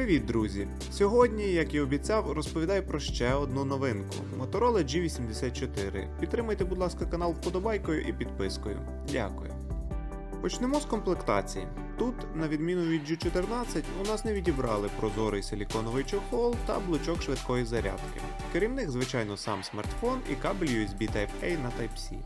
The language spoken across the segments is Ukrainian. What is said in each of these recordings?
Привіт, друзі! Сьогодні, як і обіцяв, розповідаю про ще одну новинку Motorola G84. Підтримайте, будь ласка, канал вподобайкою і підпискою. Дякую. Почнемо з комплектації. Тут, на відміну від G14, у нас не відібрали прозорий силіконовий чохол та блочок швидкої зарядки. Керівник, звичайно, сам смартфон і кабель USB Type-A на Type-C.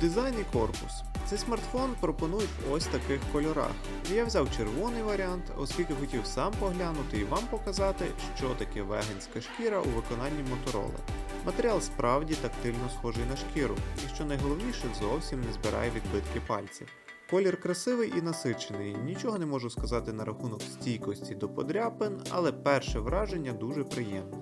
Дизайн і корпус. Цей смартфон пропонують ось таких кольорах. Я взяв червоний варіант, оскільки хотів сам поглянути і вам показати, що таке вегенська шкіра у виконанні Motorola. Матеріал справді тактильно схожий на шкіру, і що найголовніше, зовсім не збирає відбитки пальців. Колір красивий і насичений, нічого не можу сказати на рахунок стійкості до подряпин, але перше враження дуже приємне.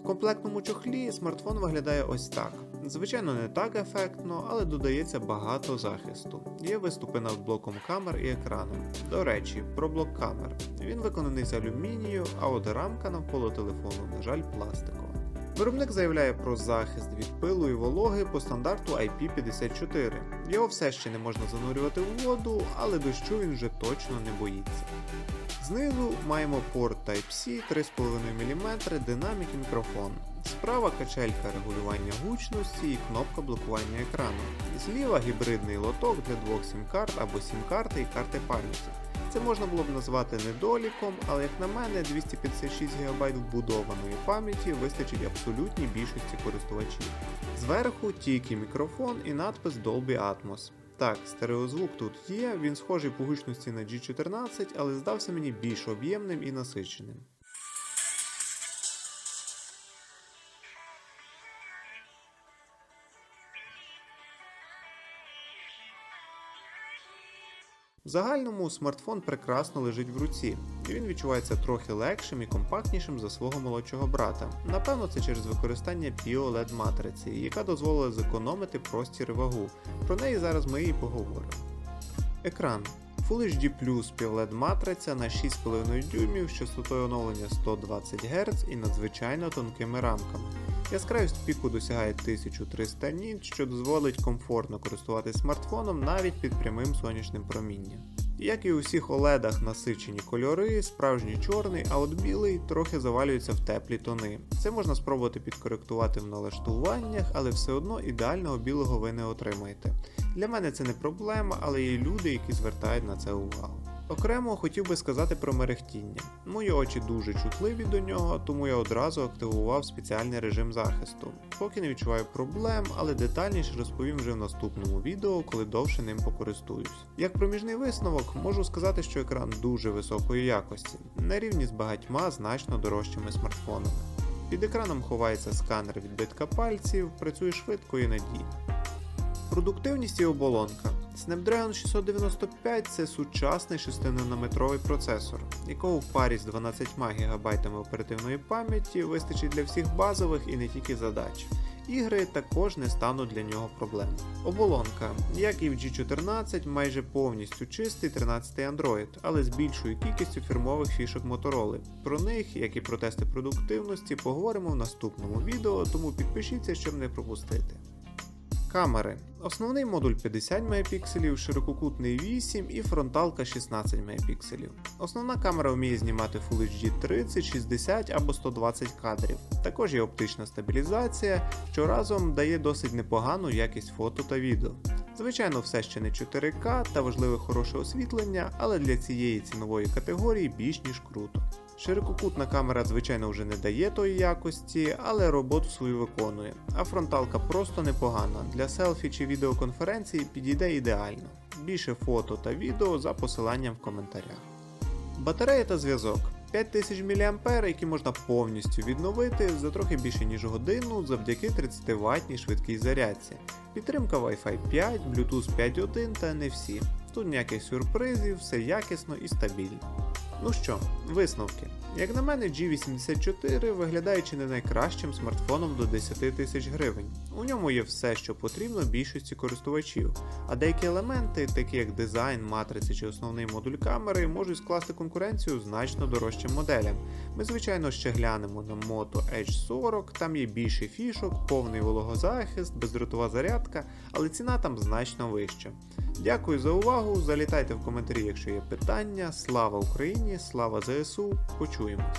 В комплектному чохлі смартфон виглядає ось так. Звичайно, не так ефектно, але додається багато захисту. Є виступи над блоком камер і екраном. До речі, про блок камер. Він виконаний з алюмінію, а от рамка навколо телефону, на жаль, пластикова. Виробник заявляє про захист від пилу і вологи по стандарту IP54. Його все ще не можна занурювати в воду, але дощу він вже точно не боїться. Знизу маємо порт Type-C 3,5 мм динамік і мікрофон. Справа качелька регулювання гучності і кнопка блокування екрану. Зліва гібридний лоток для двох сім-карт або сім-карти і карти пам'яті. Це можна було б назвати недоліком, але як на мене, 256 ГБ вбудованої пам'яті вистачить абсолютній більшості користувачів. Зверху тільки мікрофон і надпис Dolby Atmos. Так, стереозвук тут є, він схожий по гучності на G14, але здався мені більш об'ємним і насиченим. В загальному смартфон прекрасно лежить в руці, і він відчувається трохи легшим і компактнішим за свого молодшого брата. Напевно, це через використання PIO-LED матриці, яка дозволила зекономити простір вагу. Про неї зараз ми і поговоримо. Екран. Full HD PLED матриця на 6,5 дюймів з частотою оновлення 120 Гц і надзвичайно тонкими рамками. Яскравість піку досягає 1300 ніт, що дозволить комфортно користуватися смартфоном навіть під прямим сонячним промінням. Як і у всіх оледах насичені кольори, справжній чорний, а от білий трохи завалюється в теплі тони. Це можна спробувати підкоректувати в налаштуваннях, але все одно ідеального білого ви не отримаєте. Для мене це не проблема, але є люди, які звертають на це увагу. Окремо хотів би сказати про мерехтіння. Мої очі дуже чутливі до нього, тому я одразу активував спеціальний режим захисту. Поки не відчуваю проблем, але детальніше розповім вже в наступному відео, коли довше ним покористуюсь. Як проміжний висновок, можу сказати, що екран дуже високої якості, на рівні з багатьма значно дорожчими смартфонами. Під екраном ховається сканер відбитка пальців, працює швидко і надійно. Продуктивність і оболонка. Snapdragon 695 це сучасний 6-нанометровий процесор, якого в парі з 12 ГБ оперативної пам'яті вистачить для всіх базових і не тільки задач. Ігри також не стануть для нього проблемою. Оболонка, як і в G14, майже повністю чистий 13 Android, але з більшою кількістю фірмових фішок Motorola. Про них, як і про тести продуктивності, поговоримо в наступному відео, тому підпишіться, щоб не пропустити. Камери. Основний модуль 50 Мп, ширококутний 8 і фронталка 16 Мп. Основна камера вміє знімати Full HD 30, 60 або 120 кадрів. Також є оптична стабілізація, що разом дає досить непогану якість фото та відео. Звичайно, все ще не 4К та важливе хороше освітлення, але для цієї цінової категорії більш ніж круто. Ширококутна камера, звичайно, вже не дає тої якості, але роботу свою виконує, а фронталка просто непогана. Для селфі чи відеоконференції підійде ідеально. Більше фото та відео за посиланням в коментарях. Батарея та зв'язок. 5000 мА, які можна повністю відновити за трохи більше ніж годину завдяки 30 ваттній швидкій зарядці. Підтримка Wi-Fi 5, Bluetooth 5.1 та NFC. Тут ніяких сюрпризів, все якісно і стабільно. Ну що, висновки. Як на мене, G84 виглядає чи не найкращим смартфоном до 10 тисяч гривень. У ньому є все, що потрібно більшості користувачів, а деякі елементи, такі як дизайн, матриці чи основний модуль камери, можуть скласти конкуренцію значно дорожчим моделям. Ми, звичайно, ще глянемо на Moto Edge 40, там є більше фішок, повний вологозахист, бездротова зарядка, але ціна там значно вища. Дякую за увагу. Залітайте в коментарі, якщо є питання. Слава Україні! Слава ЗСУ! Почуємось!